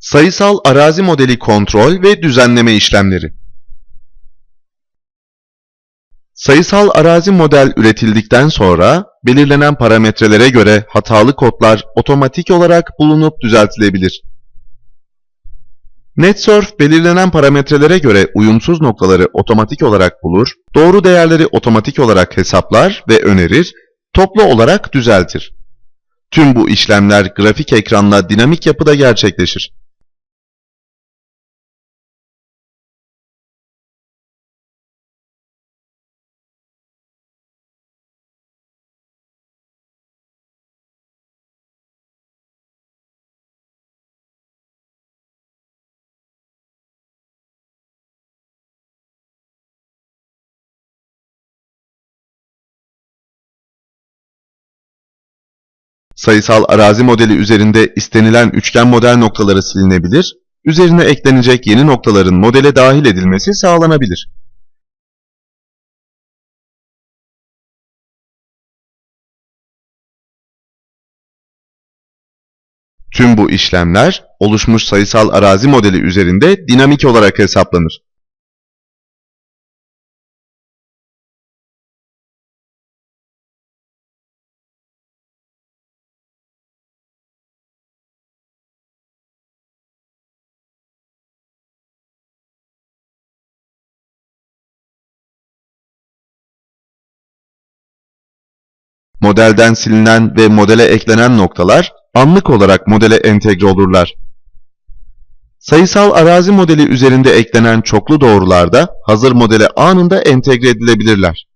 Sayısal arazi modeli kontrol ve düzenleme işlemleri. Sayısal arazi model üretildikten sonra belirlenen parametrelere göre hatalı kodlar otomatik olarak bulunup düzeltilebilir. NetSurf belirlenen parametrelere göre uyumsuz noktaları otomatik olarak bulur, doğru değerleri otomatik olarak hesaplar ve önerir, toplu olarak düzeltir. Tüm bu işlemler grafik ekranla dinamik yapıda gerçekleşir. Sayısal arazi modeli üzerinde istenilen üçgen model noktaları silinebilir, üzerine eklenecek yeni noktaların modele dahil edilmesi sağlanabilir. Tüm bu işlemler oluşmuş sayısal arazi modeli üzerinde dinamik olarak hesaplanır. Modelden silinen ve modele eklenen noktalar anlık olarak modele entegre olurlar. Sayısal arazi modeli üzerinde eklenen çoklu doğrular da hazır modele anında entegre edilebilirler.